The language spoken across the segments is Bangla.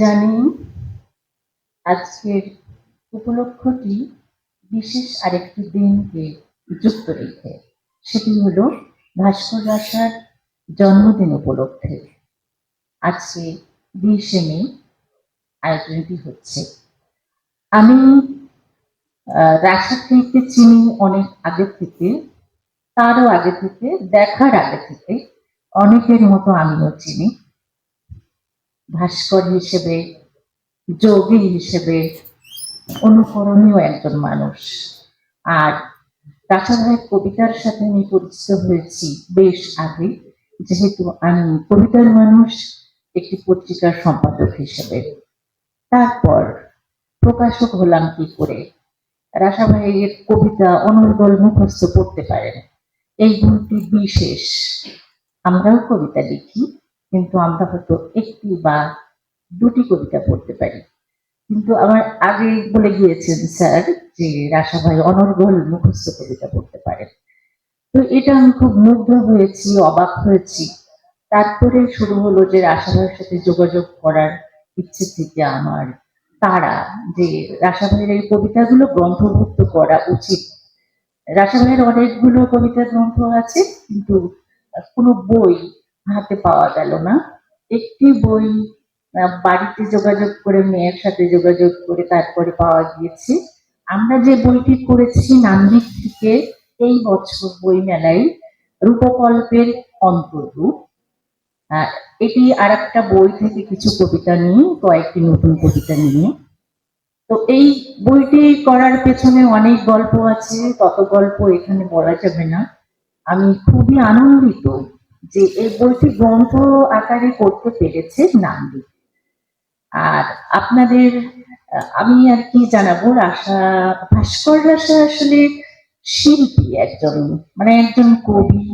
জানি আজকের উপলক্ষটি বিশেষ আরেকটি দিনকে যুক্ত রেখে। সেটি হলো ভাস্কর রাসার জন্মদিন উপলক্ষে। আজকে বিশে মে আয়োজনটি হচ্ছে। আমি রাসাকে চিনি অনেক আগে থেকে, তারও আগে থেকে, দেখার আগে থেকে অনেকের মতো আমিও চিনি। ভাস্কর হিসেবে, যোগী হিসেবে অনুকরণীয় একজন মানুষ। আর রাসাভাইয়ের কবিতার সাথে আমি পরিচিত হয়েছি বেশ আগে, যেহেতু আমি কবিতার মানুষ, একটি পত্রিকার সম্পাদক হিসেবে। তারপর প্রকাশক হলাম কি করে? রাসাভাইয়ের কবিতা অনর্গল মুখস্থ করতে পারেন। এই গুণটি বিশেষ। আমরাও কবিতা লিখি। কিন্তু আমরা হয়তো একটি বা দুটি কবিতা পড়তে পারি। কিন্তু আমার আগে বলে গিয়েছেন স্যার যে রাসাভাই অনর্গল মুখস্থ কবিতা পড়তে পারেন। তো এটা আমি খুব মুগ্ধ হয়েছি, অবাক হয়েছি। তারপরে শুরু হলো যে রাসাভাইয়ের সাথে যোগাযোগ করার ইচ্ছে থেকে আমার তারা যে রাসাভাইয়ের এই কবিতাগুলো গ্রন্থভুক্ত করা উচিত। রাসাভাইয়ের অনেকগুলো কবিতা গ্রন্থ আছে, কিন্তু কোনো বই হাতে পাওয়া গেল না। একটি বই বাড়িতে যোগাযোগ করে, মেয়ের সাথে যোগাযোগ করে তারপরে পাওয়া গিয়েছে। আমরা যে বইটি করেছি নান্দিক থেকে, এই বছর বই মেলায় রূপকল্পের অন্তর্রূপ। এটি আর একটা বই থেকে কিছু কবিতা নিয়ে, কয়েকটি নতুন কবিতা নিয়ে। তো এই বইটি করার পেছনে অনেক গল্প আছে, তত গল্প এখানে বলা যাবে না। আমি খুবই আনন্দিত যে এই বইটি গ্রন্থ আকারে করতে পেরেছে নান্দি। আর আপনাদের, আমি আর কি জানাব, রাশা, ভাস্কর রাশা আসলে শিল্পী একজন মানে একজন কবি,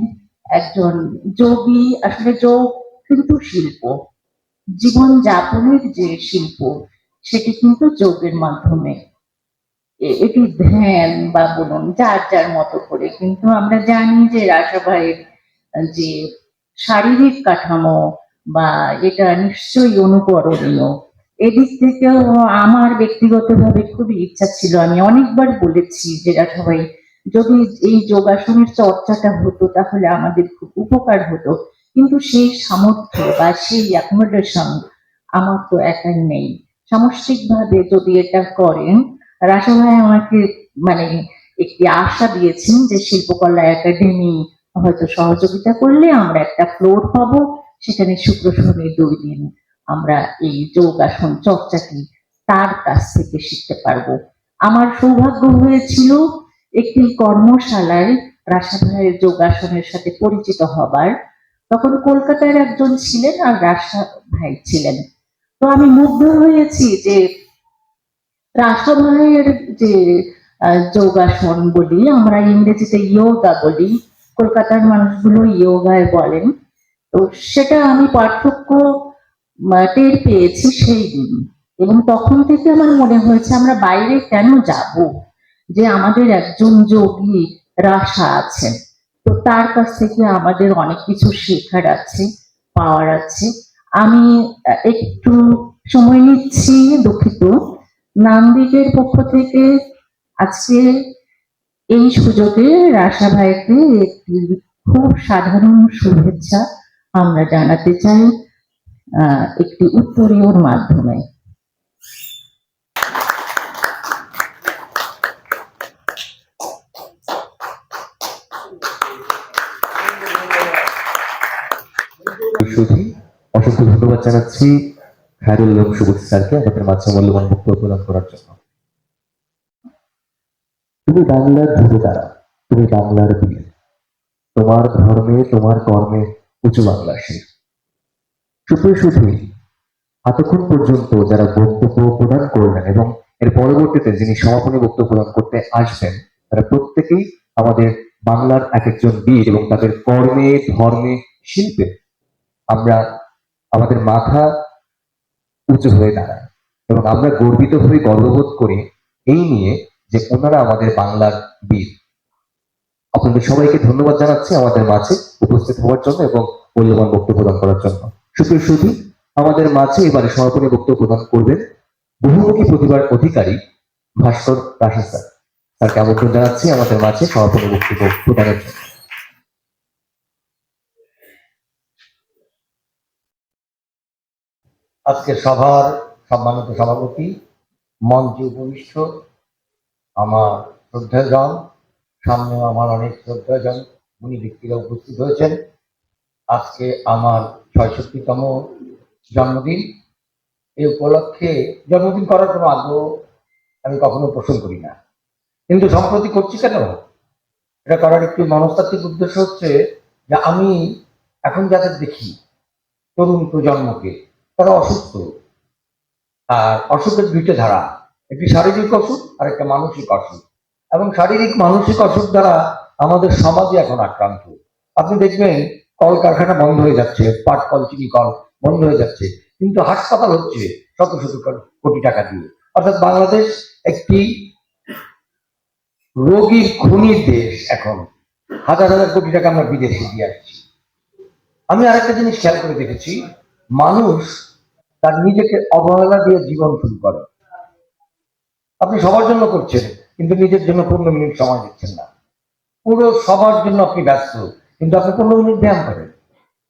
একজন যোগী, আসলে যোগ কিন্তু শিল্প। জীবন যাপনের যে শিল্প, সেটি কিন্তু যোগের মাধ্যমে। এটি ধ্যান বা বলুন, যার যার মতো করে। কিন্তু আমরা জানি যে রাশা ভাইয়ের যে শারীরিক কাঠামো বা এটা নিশ্চয়ই অনুকরণীয়। এদিক থেকেও আমার ব্যক্তিগতভাবে খুবই ইচ্ছা ছিল, আমি অনেকবার বলেছি যে রাসাভাই যদি এই যোগাসনের চর্চাটা হতো তাহলে আমাদের খুব উপকার হতো। কিন্তু সেই সামর্থ্য বা সেই অ্যাকোমোডেশন আমার তো একাই নেই। সামষ্টিকভাবে যদি এটা করেন রাসাভাই আমাকে মানে একটি আশা দিয়েছেন যে শিল্পকলা একাডেমি হয়তো সহযোগিতা করলে আমরা একটা ফ্লোর পাবো, সেখানে শুক্র শনি দুই দিন আমরা এই যোগাসন চর্চাটি তার কাছ থেকে শিখতে পারব। আমার সৌভাগ্য হয়েছিল একটি কর্মশালায় রাসাভাইয়ের যোগাসনের সাথে পরিচিত হবার। তখন কলকাতার একজন ছিলেন আর রাসা ভাই ছিলেন। তো আমি মুগ্ধ হয়েছি যে রাসাভাইয়ের যে যোগাসন বলি আমরা ইংরেজিতে ইয়োগা বলি কলকাতার মানুষগুলো ইয়োগায় বলেন, তো সেটা আমি পার্থক্য টের পেয়েছি সেই দিন। এবং তখন থেকে আমার মনে হয়েছে আমরা বাইরে কেন যাব? যে আমাদের একজন যোগী রাশা আছেন তো তার কাছ থেকে আমাদের অনেক কিছু শেখার আছে, পাওয়ার আছে। আমি একটু সময় নিচ্ছি দুঃখিত। নান্দিকের পক্ষ থেকে আজকে এই সুযোগে রাসা ভাইকে একটি খুব সাধারণ শুভেচ্ছা আমরা জানাতে চাই একটি উত্তরীয়র মাধ্যমে। অসংখ্য ধন্যবাদ জানাচ্ছি। খায়রুল স্যারকে আমাদের মাঝে মূল্যবান বক্তব্য প্রদান করার জন্য। তুমি বাংলার ধ্রুব তুমি বাংলার বীর তোমার ধর্মে, তোমার কর্মে উঁচু বাংলা সে সুপ্রিয় শুধু এতক্ষণ পর্যন্ত যারা বক্তব্য প্রদান করলেন এবং এর পরবর্তীতে যিনি সমাপনী বক্তব্য প্রদান করতে আসবেন, তারা প্রত্যেকেই আমাদের বাংলার এক একজন বীর এবং তাদের কর্মে, ধর্মে শিল্পে আমরা আমাদের মাথা উঁচু হয়ে দাঁড়ায় এবং আমরা গর্বিত হয়ে গর্ববোধ করি, এই নিয়ে যে ওনারা আমাদের বাংলার বীর। আপনাদের সবাইকে ধন্যবাদ জানাচ্ছি আমাদের মাঝে উপস্থিত হওয়ার জন্য এবং মূল্যবান বক্তব্য প্রদান করার জন্য। সুপ্রিয় সুধী, আমাদের মাঝে এবারে সমাপনী বক্তব্য প্রদান করবেন বহুমুখী প্রতিভার অধিকারী ভাস্কর রাশা স্যার। স্যারকে আমন্ত্রণ জানাচ্ছি আমাদের মাঝে সমাপনী বক্তব্য প্রদানের জন্য। আজকে সভার সম্মানিত সভাপতি, মঞ্চে উপবিষ্ট আমার শ্রদ্ধাজন সামনে আমার অনেক শ্রদ্ধাজন উনি ব্যক্তিরা উপস্থিত হয়েছেন। আজকে আমার ছয়ষট্টিতম জন্মদিন। এই উপলক্ষে জন্মদিন করার কোনো আগ্রহ আমি কখনো পোষণ করি না। কিন্তু সম্প্রতি করছি কেন? এটা করার একটি মনস্তাত্ত্বিক উদ্দেশ্য হচ্ছে যে আমি এখন যাদের দেখি, তরুণ প্রজন্মকে, তারা অসুস্থ। আর অসুখের দুইটা ধারা। একটি শারীরিক অসুখ আর একটা মানসিক অসুখ। এবং শারীরিক মানসিক অসুখ দ্বারা আমাদের সমাজে এখন আক্রান্ত। আপনি দেখবেন, কলকারখানা বন্ধ হয়ে যাচ্ছে, পাট কল, চিনি কল বন্ধ হয়ে যাচ্ছে। কিন্তু হাসপাতাল হচ্ছে শত শত কোটি টাকা দিয়ে। অর্থাৎ বাংলাদেশ একটি রোগীর খুনির দেশ এখন। হাজার হাজার কোটি টাকা আমরা বিদেশে দিয়ে আসছি। আমি আরেকটা জিনিস খেয়াল করে দেখেছি, মানুষ তার নিজেকে অবহেলা দিয়ে জীবন শুরু করে। আপনি সবার জন্য করছেন, কিন্তু নিজের জন্য পনেরো মিনিট সময় দিচ্ছেন না। পুরো সবার জন্য আপনি ব্যস্ত, কিন্তু আপনি পনেরো মিনিট ব্যায়াম করেন।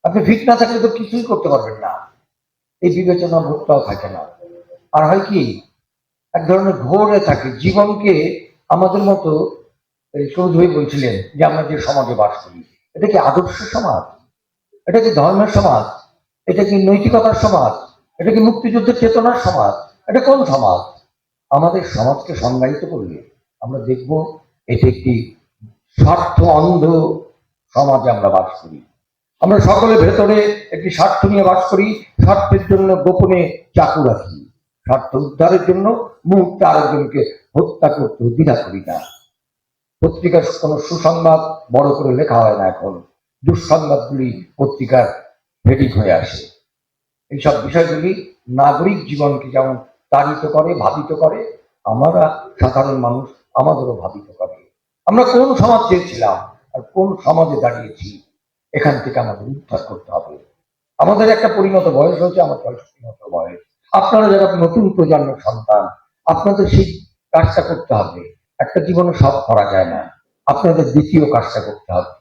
আপনি ফিট না থাকলে তো কিছুই করতে পারবেন না। এই বিবেচনা ভোটটাও থাকে না। আর হয় কি, এক ধরনের ঘোরে থাকে। জীবনকে আমাদের মতো সৌধই বলছিলেন যে আমরা যে সমাজে বাস করি, এটা কি আদর্শ সমাজ? এটা কি ধর্মের সমাজ? এটা কি নৈতিকতার সমাজ? এটা কি মুক্তিযুদ্ধের চেতনার সমাজ? এটা কোন সমাজ? আমাদের সমাজকে সংজ্ঞায়িত করলে আমরা দেখব এটি একটি স্বার্থ অন্ধ সমাজে আমরা বাস করি। আমরা সকলের ভেতরে একটি স্বার্থ নিয়ে বাস করি, স্বার্থের জন্য গোপনে চাকু রাখি স্বার্থ উদ্ধারের জন্য মুহূর্তে আরেকজনকে হত্যা করতে দ্বিধা করি না। পত্রিকার কোনো সুসংবাদ বড় করে লেখা হয় না এখন। দুঃসংবাদগুলি পত্রিকার হেডিং হয়ে আসে। এইসব বিষয়গুলি নাগরিক জীবনকে যেমন তাড়িত করে, ভাবিত করে, আমরা সাধারণ মানুষ, আমাদেরও ভাবিত করে। আমরা কোন সমাজ চেয়েছিলাম আর কোন সমাজে দাঁড়িয়েছি, এখান থেকে আমাদের উদ্ধার করতে হবে। আমাদের একটা পরিণত বয়স হয়েছে, আমার পঁয়ষট্টি মতো বয়স। আপনারা যারা নতুন প্রজন্ম সন্তান, আপনাদের সেই কাজটা করতে হবে। একটা জীবনে সব করা যায় না। আপনাদের দ্বিতীয় কাজটা করতে হবে।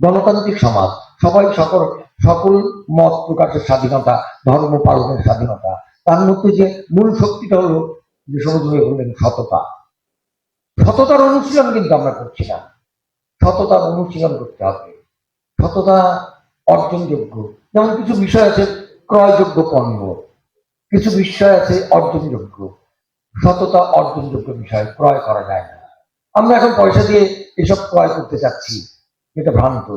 গণতান্ত্রিক সমাজ, সবাই সকল সকল মত প্রকাশের স্বাধীনতা, ধর্ম পালনের স্বাধীনতা তার মধ্যে যে মূল শক্তিটা হলো যে বললেন সততা। সততার অনুশীলন কিন্তু আমরা করছি না সততার অনুশীলন করতে হবে। সততা অর্জনযোগ্য। যেমন কিছু বিষয় আছে, ক্রয়যোগ্য পণ্য। কিছু বিষয় আছে, অর্জনযোগ্য। সততা অর্জনযোগ্য বিষয়, ক্রয় করা যায় না। আমরা এখন পয়সা দিয়ে এসব ক্রয় করতে চাচ্ছি এটা ভ্রান্ত।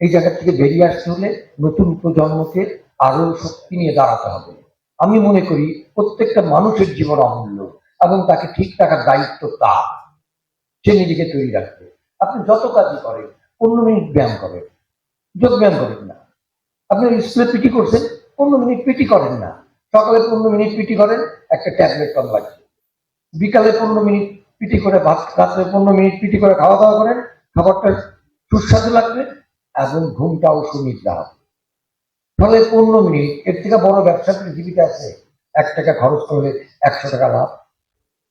এই জায়গা থেকে বেরিয়ে আসতে হলে নতুন প্রজন্মকে আরও শক্তি নিয়ে দাঁড়াতে হবে। আমি মনে করি প্রত্যেকটা মানুষের জীবন অমূল্য এবং তাকে ঠিক রাখার দায়িত্ব তার। সে নিজেকে তৈরি রাখবে। আপনি যত কাজই করেন, পনেরো মিনিট ব্যায়াম করেন। যোগ ব্যায়াম করেন না। আপনি স্কুলে পিটি করছেন, পনেরো মিনিট পিটি করেন না। সকালে পনেরো মিনিট পিটি করেন, একটা ট্যাবলেট কম লাগছে বিকালে পনেরো মিনিট পিটি করে ভাত, রাত্রে পনেরো মিনিট পিটি করে খাওয়া দাওয়া করেন, খাবারটা সুস্বাদু লাগবে এবং ঘুমটাও সুনিদ্রা হবে। ফলে পনেরো মিনিট, এর থেকে বড় ব্যবসা পৃথিবীতে আছে। এক টাকা খরচ করলে একশো টাকা লাভ।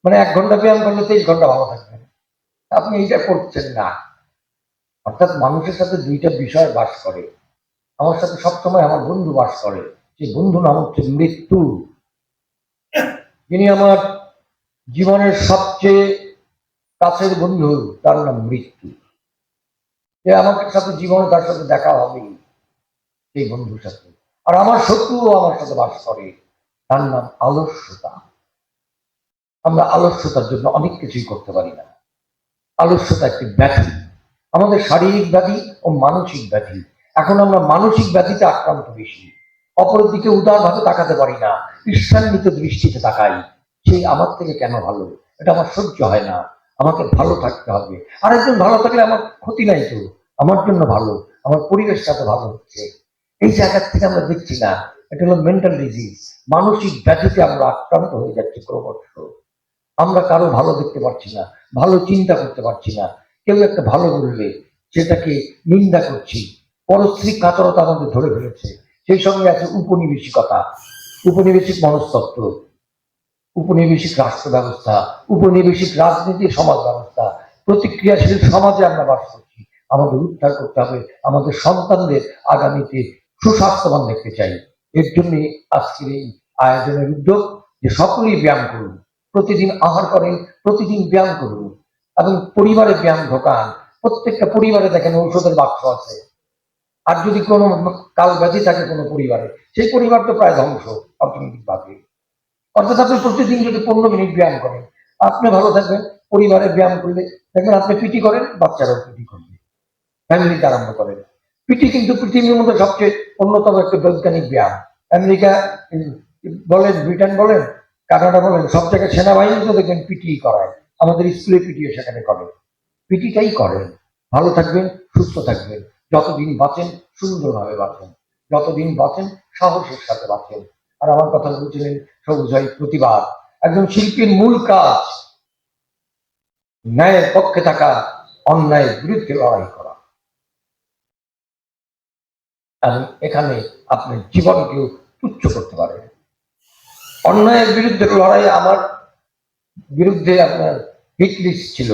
মানে এক ঘণ্টা ব্যায়াম করলে তেইশ ঘণ্টা ভালো থাকবেন আপনি এইটা করছেন না। অর্থাৎ মানুষের সাথে দুইটা বিষয় বাস করে। আমার সাথে সবসময় আমার বন্ধু বাস করে। সেই বন্ধু নাম হচ্ছে মৃত্যু। যিনি আমার জীবনের সবচেয়ে কাছের বন্ধু, তার নাম মৃত্যু। যে আমাকে সাথে জীবনে তার সাথে দেখা হবেই সেই বন্ধুর সাথে আর আমার শত্রুও আমার সাথে বাস করে। তার নাম আলস্যতা। আমরা আলস্যতার জন্য অনেক কিছুই করতে পারি না। আলস্যতা একটি ব্যাধি। আমাদের শারীরিক ব্যাধি ও মানসিক ব্যাধি। এখন আমরা মানসিক ব্যাধিতে আক্রান্ত বেশি। অপরের দিকে উদারভাবে তাকাতে পারি না। ঈর্ষান্বিত দৃষ্টিতে তাকাই। সেই আমার থেকে কেন ভালো? এটা আমার সহ্য হয় না। আমাকে ভালো থাকতে হবে। আরেকজন ভালো থাকলে আমার ক্ষতি নাই তো। আমার জন্য ভালো। আমার পরিবেশটা তো ভালো হচ্ছে। এই জায়গা থেকে আমরা দেখছি না, এটা হলো মেন্টাল ডিজিজ মানসিক ব্যাধিতে আমরা আক্রান্ত হয়ে যাচ্ছি ক্রমশ। আমরা কারও ভালো দেখতে পাচ্ছি না, ভালো চিন্তা করতে পারছি না। কেউ একটা ভালো বললে সেটাকে নিন্দা করছি। পরশ্রী কাতরতা আমাদের ধরে ফেলেছে। সেই সঙ্গে আছে উপনিবেশিকতা। উপনিবেশিক মনস্তত্ত্ব, উপনিবেশিক রাষ্ট্র ব্যবস্থা উপনিবেশিক রাজনীতি, সমাজ ব্যবস্থা। প্রতিক্রিয়াশীল সমাজে আমরা বাস করছি। আমাদের উদ্ধার করতে হবে আমাদের সন্তানদের আগামীতে সুস্বাস্থ্যবান দেখতে চাই। এর জন্য আজকের এই আয়োজনের উদ্যোগ যে সকলেই ব্যায়াম করুন, প্রতিদিন আহার করেন, প্রতিদিন ব্যায়াম করুন এবং পরিবারে ব্যায়াম ঢোকান। প্রত্যেকটা পরিবারে দেখেন ঔষধের বাক্স আছে। আর যদি কোনো কাল ব্যাধি থাকে কোনো পরিবারে, সেই পরিবার তো প্রায় ধ্বংস অর্থনৈতিকভাবে। অর্থাৎ আপনি প্রতিদিন যদি পনেরো মিনিট ব্যায়াম করেন, আপনি ভালো থাকবেন, পরিবারে ব্যায়াম করলে দেখবেন আপনি পিটি করেন, বাচ্চারাও পিটি করবে। ফ্যামিলিতে আরম্ভ করেন। পিটি কিন্তু পৃথিবীর মধ্যে সবচেয়ে অন্যতম একটা বৈজ্ঞানিক ব্যায়াম। আমেরিকা বলেন, ব্রিটেন বলেন, কানাডা বলেন, সব জায়গায় সেনাবাহিনীতে দেখবেন পিটি করায়। আমাদের স্কুলে পিটিও সেখানে করে। পিটিটাই করেন। ভালো থাকবেন, সুস্থ থাকবেন। যতদিন বাঁচেন, সুন্দরভাবে বাঁচেন। যতদিন বাঁচেন, সাহসের সাথে বাঁচেন। আর আমার কথা বলছিলেন সবুজ ভাই প্রতিবাদ। একজন শিল্পীর মূল কাজ, ন্যায়ের পক্ষে থাকা, অন্যায়ের বিরুদ্ধে লড়াই করা। এবং এখানে আপনি জীবনকেও তুচ্ছ করতে পারেন অন্যায়ের বিরুদ্ধে লড়াই আমার বিরুদ্ধে আপনার হিট লিস্ট ছিল।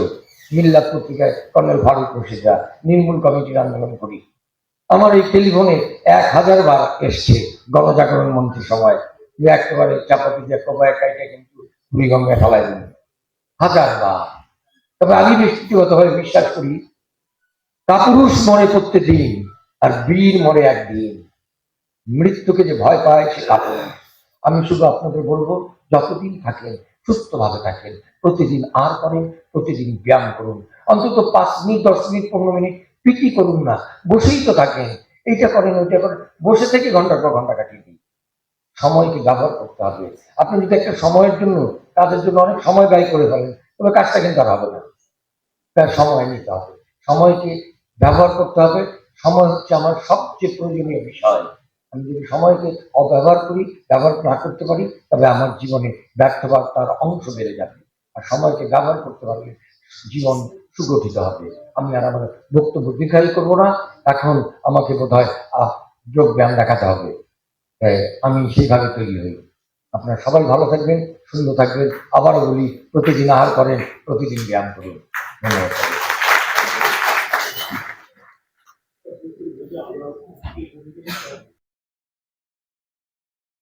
মিল্লাত পত্রিকায় কর্নেল ফারুক রশিদা নির্মূল কমিটির আন্দোলন করি। আমার এই টেলিফোনে এক হাজার বার এসছে গণজাগরণ মন্ত্রী সময় যে একেবারে চাপাতি যে কবায় কাইটা কিন্তু বুড়িগঙ্গে ফেলাই দেন হাজার বার। তবে আমি ব্যক্তিগতভাবে বিশ্বাস করি, কাপুরুষ মরে প্রত্যেকদিন আর বীর মরে একদিন। মৃত্যুকে যে ভয় পায়, সে আমি শুধু আপনাদের বলব, যতদিন থাকেন, সুস্থভাবে থাকেন, প্রতিদিন আর করেন, প্রতিদিন ব্যায়াম করুন। অন্তত পাঁচ মিনিট, দশ মিনিট, পনেরো মিনিট পিটি করুন না, বসেই তো থাকেন। এইটা করেন, ওইটা করেন, বসে থেকে ঘণ্টার পর ঘণ্টা কাটিয়ে দিন। সময়কে ব্যবহার করতে হবে। আপনি যদি একটা সময়ের জন্য কাজের জন্য অনেক সময় ব্যয় করে ফেলেন, তবে কাজটা কিন্তু আর হবে না। তার সময় নিতে হবে। সময়কে ব্যবহার করতে হবে সময় হচ্ছে আমার সবচেয়ে প্রয়োজনীয় বিষয়। আমি যদি সময়কে অব্যবহার করি, ব্যবহার না করতে পারি, তবে আমার জীবনে ব্যর্থবার তার অংশ বেড়ে যাবে। আর সময়কে ব্যবহার করতে পারলে জীবন সুগঠিত হবে। আমি আর আমার বক্তব্য দীর্ঘায়ী করব না। এখন আমাকে বোধ হয় যোগ ব্যায়াম দেখাতে হবে। আমি সেইভাবে তৈরি হই। আপনারা সবাই ভালো থাকবেন, সুন্দর থাকবেন। আবারও বলি, প্রতিদিন আহার করেন, প্রতিদিন ব্যায়াম করুন। ধন্যবাদ।